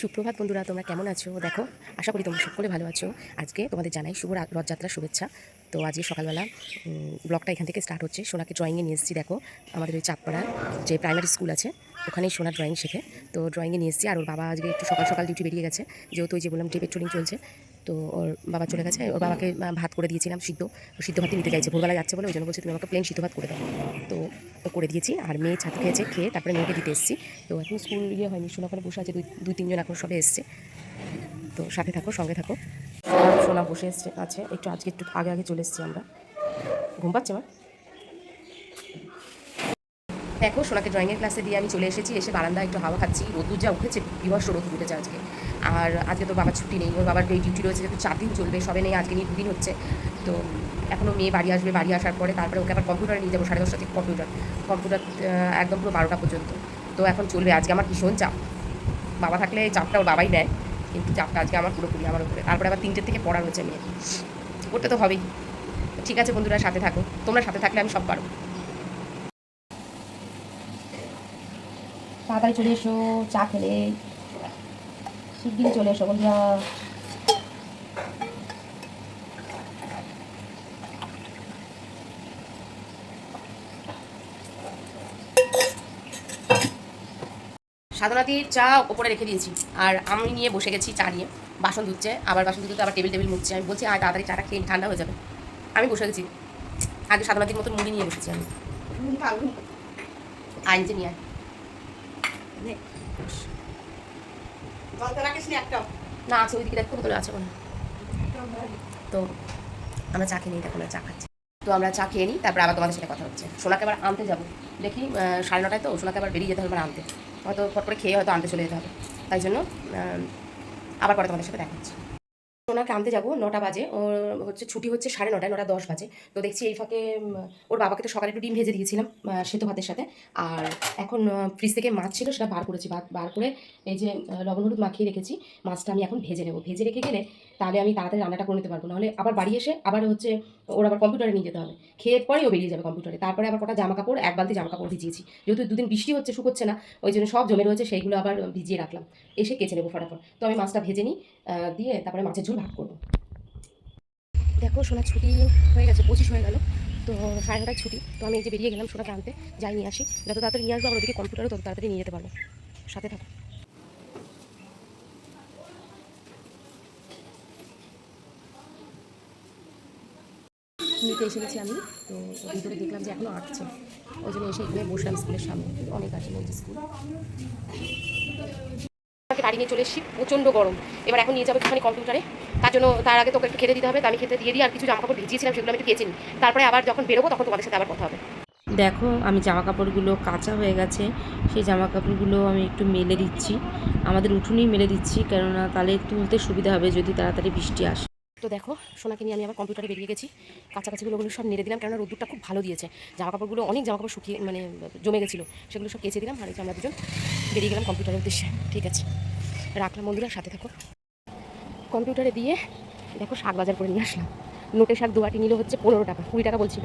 সুপ্রভাত বন্ধুরা, তোমরা কেমন আছো? দেখো, আশা করি তোমরা সকলে ভালো আছো। আজকে তোমাদের জানাই শুভ রথযাত্রার শুভেচ্ছা। তো আজকে সকালবেলা ব্লগটা এখান থেকে স্টার্ট হচ্ছে। সোনাকে ড্রয়িংয়ে নিয়ে এসেছি, দেখো, আমাদের ওই চাপপাড়ার যে প্রাইমারি স্কুল আছে, ওখানেই সোনা ড্রয়িং শেখে। তো ড্রয়িংয়ে নিয়ে এসেছি, আর ওর বাবা আজকে একটু সকাল সকাল ডিউটি বেরিয়ে গেছে। যেহেতু ওই যে বললাম ডে পেট্রোলিং চলছে তো ওর বাবা চলে গেছে। ওর বাবাকে ভাত করে দিয়েছিলাম সিদ্ধ। সিদ্ধ ভাতই নিতে চাইছে। ভোরবেলা যাচ্ছে বলে ওই জন্য বলছে, তুমি আমাকে প্লেন সিদ্ধ ভাত করে দাও। তো করে দিয়েছি। আর মেয়ে ছাতু খেয়েছে, খেয়ে তারপরে মেয়েকে দিতে এসেছি। তো এখন স্কুল ইয়ে হয়নি, সোনা ওখানে বসে আছে, দুই দুই তিনজন এখন সবে এসছে। তো সাথে থাকো, সঙ্গে থাকো। সোনা বসে এসছে, আছে। একটু আজকে, একটু আগে আগে চলে এসেছি আমরা। ঘুম পাচ্ছে আমার দেখো, সোনাকে ড্রয়িংয়ের ক্লাসে দিয়ে আমি চলে এসেছি। এসে বারান্দা একটু হাওয়া খাচ্ছি। রোদ্দুর যা উঠেছে, বিভৎস রোদ উঠেছে আজকে। আর আজকে তো বাবার ছুটি নেই, ওর বাবার এই ডিউটি রয়েছে, যেহেতু চার দিন চলবে, সবে নেই, আজকে নিয়ে দুদিন হচ্ছে। তো এখনও মেয়ে বাড়ি আসবে, বাড়ি আসার পরে তারপরে ওকে আবার কম্পিউটারে নিয়ে যাব, সাড়ে দশটা থেকে কম্পিউটার কম্পিউটার একদম পুরো বারোটা পর্যন্ত। তো এখন চলবে, আজকে আমার ভীষণ চাপ। বাবা থাকলে চাপটা ওর বাবাই দেয়, কিন্তু চাপটা আজকে আমার পুরোপুরি আমার উপরে। তারপরে আবার তিনটের থেকে পড়া রয়েছে মেয়ে। করতে তো হবেই। ঠিক আছে বন্ধুরা, সাথে থাকো। তোমরা সাথে থাকলে আমি সব পারো তাড়াতাড়ি চলে এসো, চা খেলে। শিগগিরই চলে এসো বন্ধুরা। সাধনাতির চা ওপরে রেখে দিয়েছি আর আমি নিয়ে বসে গেছি চা নিয়ে। বাসন ধুচ্ছে আবার বাসন ধুতে আবার টেবিল টেবিল মুছছে। আমি বলছি আর তাড়াতাড়ি চাটা খেয়ে ঠান্ডা হয়ে যাবে। আমি বসে গেছি। আগে সাধনাতির মতো মুড়ি নিয়ে বসেছি আমি। আইন যে নিয়ে আয়। না আছে ওইদিকে দেখো বোতলে আছে মনে তো আমরা চা খেয়ে নিই তখন চা খাচ্ছি। তো আমরা চা খেয়ে নিই, তারপর আবার তোমাদের সাথে কথা হচ্ছে। সোনাকে আবার আনতে যাব। দেখি সাড়ে নটায় তো, সোনাকে আবার বেরিয়ে যেতে হবে আবার আনতে। হয়তো ফট করে খেয়ে হয়তো আনতে চলে যেতে হবে। তাই জন্য আবার পরে তোমাদের সাথে দেখা হচ্ছে। সোনাকে আনতে যাব, নটা বাজে। ওর হচ্ছে ছুটি হচ্ছে সাড়ে নটায়, নটা দশ বাজে। তো দেখছি এই ফাঁকে ওর বাবাকে তো সকালে একটু ডিম ভেজে দিয়েছিলাম সেতু ভাতের সাথে। আর এখন ফ্রিজ থেকে মাছ ছিল, সেটা বার করেছি, বার করে এই যে লবণ হলুদ মাখিয়ে রেখেছি, মাছটা আমি এখন ভেজে নেব। ভেজে রেখে গেলে তাহলে আমি তাড়াতাড়ি রান্নাটা করে নিতে পারব। নাহলে আবার বাড়ি এসে আবার হচ্ছে ওর আবার কম্পিউটারে নিয়ে যেতে হবে। খেয়ে পরেই ও বেরিয়ে যাবে কম্পিউটারে তারপরে আবার কটা জামা কাপড় এক বালতি জামা কাপড় ভিজিয়েছি। যেহেতু দুদিন বৃষ্টি হচ্ছে শুকোচ্ছে না, ওই জন্য সব জমে রয়েছে, সেইগুলো আবার ভিজিয়ে রাখলাম। এসে কেচে নেব ফটাফট। তো আমি মাছটা ভেজে নিই দিয়ে তারপরে মাছের ঝোল ভাগ করব। দেখো, সোনার ছুটি হয়ে গেছে, পঁচিশ হয়ে গেল। তো সাড়ে নটায় ছুটি। তো আমি এই যে বেরিয়ে গেলাম সোনাকে আনতে যাই নিয়ে আসি। যত তাড়াতাড়ি নিয়ে আসব, আবার ওদিকে কম্পিউটারও তত তাড়াতাড়ি নিয়ে যেতে পারব। সাথে থাকো। নিতে এসে গেছি আমি। তো ভিতরে দেখলাম যে এখনও আঁকছে ওই জন্য এসে এখানে বসলাম স্কুলের সামনে। অনেক আছে মধ্যে স্কুল। গাড়ি নিয়ে চলে এসেছি। প্রচণ্ড গরম। এবার এখন নিয়ে যাব একটুখানি কম্পিউটারে। তার জন্য তার আগে তোকে একটু খেতে দিতে হবে। তো আমি খেতে দিয়ে দিই। আর কিছু জামা কাপড় ভিজিয়েছিলাম সেগুলো আমি একটু কেচে নিই। তারপরে আবার যখন বেরোবো তখন তোমাদের সাথে আবার কথা হবে। দেখো আমি জামা কাপড়গুলো কাঁচা হয়ে গেছে। সেই জামা কাপড়গুলো আমি একটু মেলে দিচ্ছি। আমাদের উঠুনেই মেলে দিচ্ছি। কেননা তাহলে তুলতে সুবিধা হবে যদি তাড়াতাড়ি বৃষ্টি আসে। তো দেখো, সোনাকে নিয়ে আমি আবার কম্পিউটারে বেরিয়ে গেছি। কাছাকাছিগুলো ওগুলো সব নেড়ে দিলাম, কেননা রোদ্দুরটা খুব ভালো দিয়েছে। জামা কাপড়গুলো অনেক জামা কাপড় শুকিয়ে মানে জমে গেছিল। সেগুলো সব কেচে দিলাম, আর আমরা দুজন বেরিয়ে গেলাম কম্পিউটারের উদ্দেশ্যে। ঠিক আছে। রাখলাম বন্ধুরা, সাথে থাকো। কম্পিউটারে দিয়ে দেখো শাক বাজার করে নিয়ে আসলাম। নোটে শাক দুয়াটি নিল হচ্ছে পনেরো টাকা, কুড়ি টাকা বলছিল।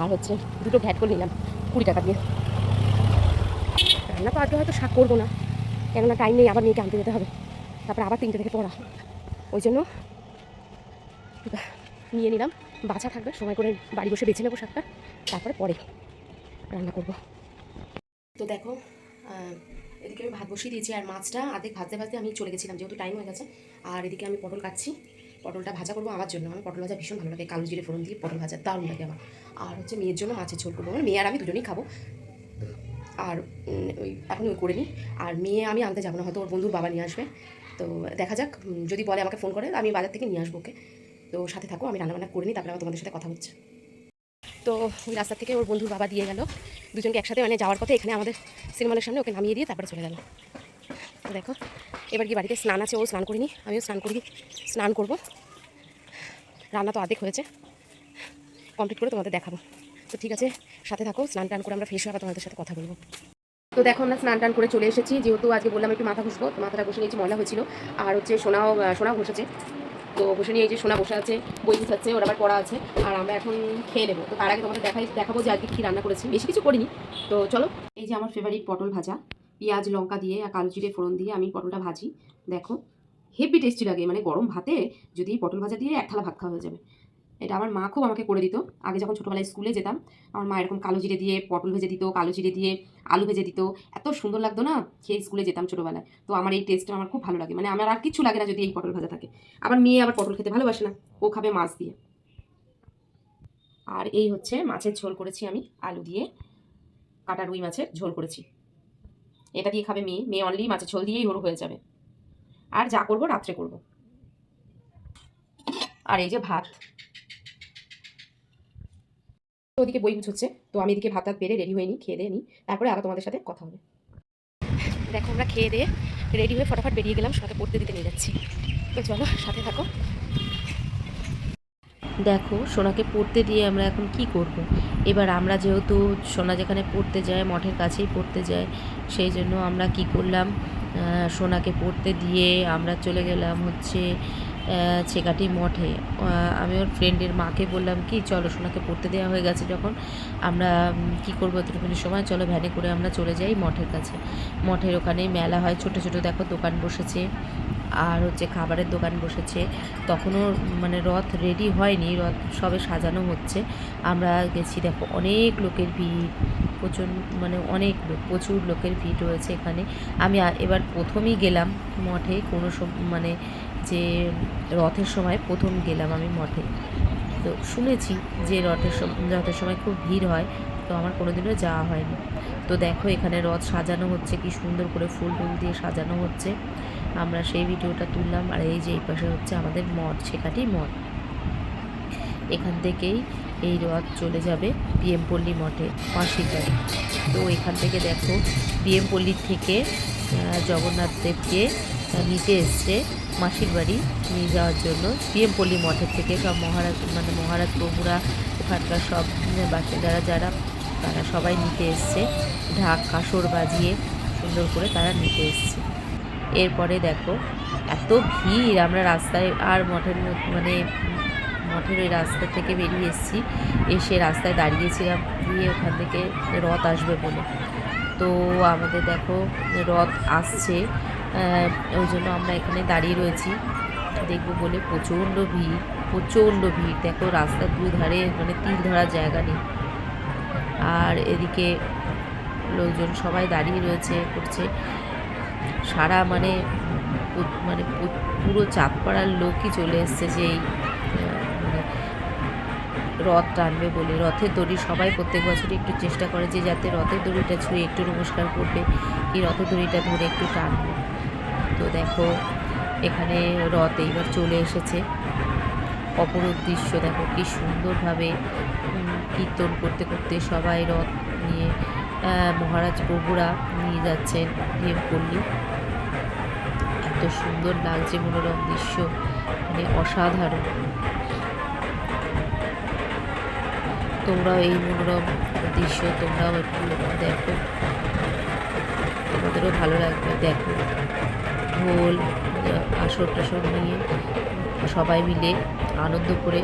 আর হচ্ছে দুটো ঘ্যাট করে নিলাম, কুড়ি টাকা দিয়ে। রান্না তো আজকে হয়তো শাক করব না, কেননা টাইম নেই, আবার মেয়েকে আনতে যেতে হবে। তারপর আবার তিনটে থেকে পড়া। ওই জন্য নিয়ে নিলাম। বাছা থাকবে, সময় করে বাড়ি বসে বেছে নেব শাকটা, তারপরে পরে রান্না করব। তো দেখো এদিকে আমি ভাত বসিয়ে দিয়েছি আর মাছটা আধেক ভাজতে ভাজতে আমি চলে গেছিলাম, যেহেতু টাইম হয়ে গেছে। আর এদিকে আমি পটল কাটছি। পটলটা ভাজা করব আমার জন্য। আমার পটল ভাজা ভীষণ ভালো লাগে, কালো জিরে ফোড়ন দিয়ে পটল ভাজা দারুণ লাগে আমার। আর হচ্ছে মেয়ের জন্য মাছের ঝোল করব। আমার মেয়ে আর আমি দুজনেই খাব। আর ওই এখন ওই করে নিই। আর মেয়ে আমি আনতে যাব না, হয়তো ওর বন্ধুর বাবা নিয়ে আসবে। তো দেখা যাক যদি বলে আমাকে ফোন করে, আমি বাজার থেকে নিয়ে আসব ওকে। তো সাথে থাকো, আমি রান্নাবান্না করে নিই, তারপরে আবার তোমাদের সাথে কথা হচ্ছে। তো ওই রাস্তা থেকে ওর বন্ধুর বাবা দিয়ে গেল। দুজনকে একসাথে মানে যাওয়ার পথে এখানে আমাদের সিনেমার সামনে ওকে নামিয়ে দিয়ে তারপরে চলে গেল। তো দেখো, এবার কি বাড়িতে স্নান আছে ও স্নান করিনি আমিও স্নান করি, স্নান করব। রান্না তো অর্ধেক হয়েছে কমপ্লিট করে তোমাদের দেখাবো। তো ঠিক আছে, সাথে থাকো, স্নান টান করে আমরা ফ্রেশ হয়ে তোমাদের সাথে কথা বলব। তো দেখো, আমরা স্নান টান করে চলে এসেছি। যেহেতু আজকে বললাম একটু মাথা ঘুষবো মাথাটা ঘষে নিয়েছি, ময়লা হয়েছিল। আর হচ্ছে সোনাও সোনাও ঘষেছে। তো বসে নিয়ে এই যে সোনা বসে আছে, বই গুছাচ্ছে, ওর আবার পড়া আছে, আর আমরা এখন খেয়ে নেব। তো তার আগে তোমাদের দেখাই দেখাবো যে আজকে কী রান্না করেছি। বেশি কিছু করিনি। তো চলো। এই যে আমার ফেভারিট পটল ভাজা। পেঁয়াজ, লঙ্কা দিয়ে, আর কালো ফোড়ন দিয়ে আমি পটলটা ভাজি। দেখো হেভি টেস্টি লাগে। মানে গরম ভাতে যদি পটল ভাজা দিয়ে এক থালা ভাত খাওয়া হয়ে যাবে। এটা আমার মা খুব আমাকে করে দিত। আগে যখন ছোটোবেলায় স্কুলে যেতাম, আমার মা এরকম কালো জিরে দিয়ে পটল ভেজে দিত, কালো জিরে দিয়ে আলু ভেজে দিত। এত সুন্দর লাগতো না? খেয়ে স্কুলে যেতাম ছোটোবেলায়। তো আমার এই টেস্টটা আমার খুব ভালো লাগে। মানে আমার আর কিছু লাগে না যদি এই পটল ভাজা থাকে। আবার মেয়ে আবার পটল খেতে ভালোবাসে না। ও খাবে মাছ দিয়ে। আর এই হচ্ছে মাছের ঝোল করেছি আমি। আলু দিয়ে কাটা রুই মাছের ঝোল করেছি। এটা দিয়ে খাবে মেয়ে। মেয়ে অনলি মাছের ঝোল দিয়েই ওর হয়ে যাবে। আর যা করব রাত্রে করব। আর এই যে ভাত। তো ওদিকে বই হচ্ছে। তো আমি এদিকে ভাত পেরে রেডি হয়ে নিই খেয়ে দিয়ে নিই তারপরে আবার তোমাদের সাথে কথা হবে। দেখো আমরা খেয়ে দিয়ে রেডি হয়ে ফটাফট বেরিয়ে গেলাম সাথে পড়তে দিতে নিয়ে যাচ্ছি। তো চলো সাথে থাকো। দেখো সোনাকে পড়তে দিয়ে আমরা এখন কি করব। এবার আমরা যেহেতু সোনা যেখানে পড়তে যায় মঠের কাছেই পড়তে যায় সেই জন্য আমরা কি করলাম? সোনাকে পড়তে দিয়ে আমরা চলে গেলাম হচ্ছে ছেকাটি মঠে। আমি ওর ফ্রেন্ডের মাকে বললাম, কি, চলো সোনাকে পড়তে দেওয়া হয়ে গেছে যখন। আমরা কি করব এতটুকুনি সময়? চলো ভ্যানে করে আমরা চলে যাই মঠের কাছে। মঠের ওখানে মেলা হয়, ছোট ছোট দেখো দোকান বসেছে। আর হচ্ছে খাবারের দোকান বসেছে। তখনও মানে রথ রেডি হয়নি, রথ সবে সাজানো হচ্ছে। আমরা গেছি, দেখো অনেক লোকের ভিড়, প্রচুর মানে অনেক লোক, প্রচুর লোকের ভিড় রয়েছে এখানে। আমি এবার প্রথমেই গেলাম মঠে, কোনো মানে যে রথের সময় প্রথম গেলাম আমি মঠে। তো শুনেছি যে রথের রথের সময় খুব ভিড় হয়, তো আমার কোনোদিনও যাওয়া হয়নি। তো দেখো এখানে রথ সাজানো হচ্ছে, কি সুন্দর করে ফুল টুল দিয়ে সাজানো হচ্ছে। আমরা সেই ভিডিওটা তুললাম, আর এই যে এই পাশে হচ্ছে আমাদের মঠ শেখাটি মঠ। এখান থেকেই এই রথ চলে যাবে পিএম পল্লী মঠে মাসির তো এখান থেকে দেখো পিএম পল্লীর থেকে জগন্নাথ দেবকে নিতে এসছে। মাসির বাড়ি নিয়ে যাওয়ার জন্য। পিএম পল্লী মঠের থেকে সব মহারাজ মানে মহারাজ প্রভুরা ওখানকার সব বাসিন্দারা যারা, তারা সবাই নিতে এসছে। ঢাক, কাসর বাজিয়ে সুন্দর করে তারা নিতে এসছে। এরপরে দেখো, এত ভিড়, আমরা রাস্তায় আর মঠের মানে মঠের ওই রাস্তা থেকে বেরিয়ে এসেছি। এসে রাস্তায় দাঁড়িয়েছিলাম, দিয়ে ওখান থেকে রথ আসবে বলে। তো আমাদের দেখো, রথ আসছে। ওই জন্য আমরা এখানে দাঁড়িয়ে রয়েছি। দেখব বলে প্রচণ্ড ভিড় প্রচণ্ড ভিড়। দেখো রাস্তার দুই ধারে মানে তিল ধরার জায়গা নেই। আর এদিকে লোকজন সবাই দাঁড়িয়ে রয়েছে, করছে। সারা মানে মানে পুরো চাঁদপাড়ার লোকই চলে এসছে যে এই মানে রথ টানবে বলে। রথের দড়ি সবাই প্রত্যেক বছরই একটু চেষ্টা করে যে যাতে রথের দড়িটা ছুঁয়ে একটু নমস্কার করবে, এই রথের দড়িটা ধরে একটু টানবে। তো দেখো, এখানে রথ এইবার চলে এসেছে। অপরূপ দৃশ্য, দেখো কি সুন্দরভাবে কীর্তন করতে করতে সবাই রথ নিয়ে মহারাজ প্রভুরা নিয়ে যাচ্ছেন দেবপল্লী এত সুন্দর লাগছে মনোরম দৃশ্য মানে অসাধারণ। তোমরাও এই মনোরম দৃশ্য তোমরাও একটু দেখো। তোমাদেরও ভালো লাগবে, দেখো। ঢোল, আসর টাসর নিয়ে সবাই মিলে আনন্দ করে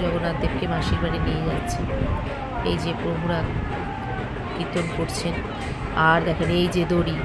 জগন্নাথ দেবকে মাসির বাড়ি নিয়ে যাচ্ছে। এই যে প্রভুরা কীর্তন করছেন। আর দেখেন এই যে দড়ি,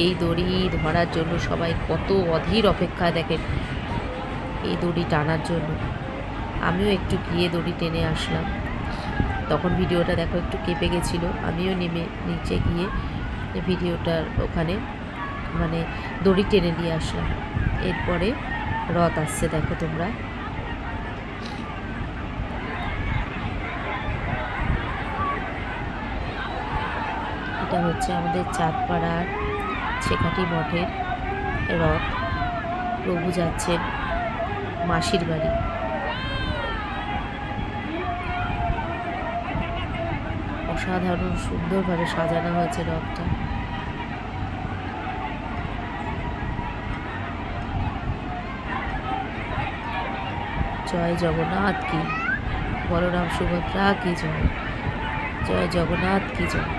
এই দড়ি ধরার জন্য সবাই কত অধীর অপেক্ষায় দেখেন এই দড়ি টানার জন্য। আমিও একটু গিয়ে দড়ি টেনে আসলাম। তখন ভিডিওটা দেখো একটু কেঁপে গেছিল। আমিও নেমে নিচে গিয়ে ভিডিওটার ওখানে মানে দড়ি টেনে নিয়ে আসলাম। এরপরে রথ আসছে, দেখো তোমরা। এটা হচ্ছে আমাদের চাঁদপাড়ার ছেকাটি মঠের রথ। প্রভু যাচ্ছেন মাসির বাড়ি। অসাধারণ সুন্দরভাবে সাজানো হয়েছে রথটা। জয় জগন্নাথ কি বলরাম সুভদ্রা কি জয়। জয় জগন্নাথ কি জয়।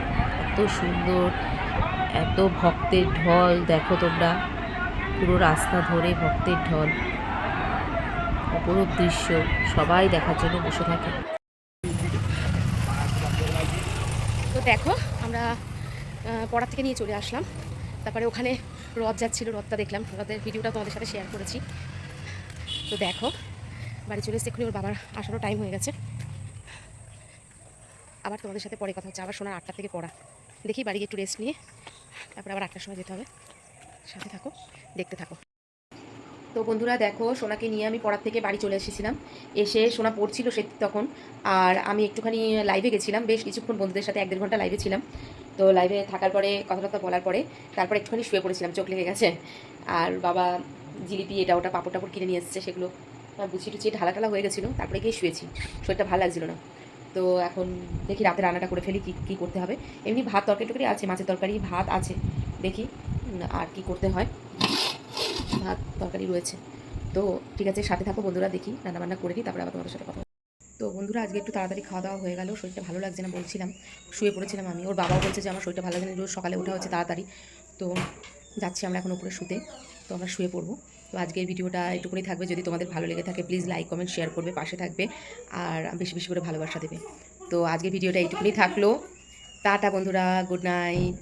এত সুন্দর, এত ভক্তের ঢল, দেখো তোমরা। পুরো রাস্তা ধরে ভক্তের ঢল। অপরূপ দৃশ্য, সবাই দেখার জন্য বসে থাকে। তো দেখো, আমরা পড়ার থেকে নিয়ে চলে আসলাম। তারপরে ওখানে রথ যাচ্ছিল, রথটা দেখলাম। রথের ভিডিওটা তোমাদের সাথে শেয়ার করেছি। তো দেখো বাড়ি চলে এসে এক্ষুনি ওর বাবার আসারও টাইম হয়ে গেছে। আবার তোমাদের সাথে পরে কথা হচ্ছে, আবার শোনার আটটা থেকে পড়া। দেখি বাড়ি একটু রেস্ট নিয়ে, তারপরে আবার আটটার সময় যেতে হবে। সাথে থাকো, দেখতে থাকো। তো বন্ধুরা দেখো, সোনাকে নিয়ে আমি পড়ার থেকে বাড়ি চলে এসেছিলাম। এসে সোনা পড়ছিল সে তখন, আর আমি একটুখানি লাইভে গেছিলাম। বেশ কিছুক্ষণ বন্ধুদের সাথে এক দেড় ঘণ্টা লাইভে ছিলাম। তো লাইভে থাকার পরে কথাবার্তা বলার পরে, তারপর একটুখানি শুয়ে পড়েছিলাম, চোখ লেগে গেছে। আর বাবা জিলিপি, এটা ওটা পাপড় টাপড় কিনে নিয়ে এসেছে, সেগুলো বুঝিয়ে টুচিয়ে ঢালা ঢালা হয়ে গেছিল, তারপরে গিয়ে শুয়েছি। শরীরটা ভালো লাগছিল না। তো এখন দেখি রাতে রান্নাটা করে ফেলি, কী কী করতে হবে। এমনি ভাত তরকারি টরকারি আছে, মাছের তরকারি, ভাত আছে। দেখি আর কি করতে হয়। ভাত তরকারি রয়েছে। তো ঠিক আছে, সাথে থাকো বন্ধুরা, দেখি রান্নাবান্না করে নিই তারপরে আবার তোমাদের সাথে কথা তো বন্ধুরা, আজকে একটু তাড়াতাড়ি খাওয়া দাওয়া হয়ে গেল, শরীরটা ভালো লাগছে না বলছিলাম, শুয়ে পড়েছিলাম আমি। ওর বাবাও বলছে যে, আমার শরীরটা ভালো লাগছে না, রোজ সকালে ওঠা হচ্ছে তাড়াতাড়ি। তো যাচ্ছি আমরা এখন উপরে শুতে, তো আমরা শুয়ে পড়ব। তো আজকের ভিডিওটা এটুকুনি থাকবে। যদি তোমাদের ভালো লেগে থাকে প্লিজ লাইক কমেন্ট শেয়ার করবে, পাশে থাকবে। আর বেশি বেশি করে ভালোবাসা দেবে। তো আজকের ভিডিওটা এইটুকুনি থাকল। টাটা বন্ধুরা গুড নাইট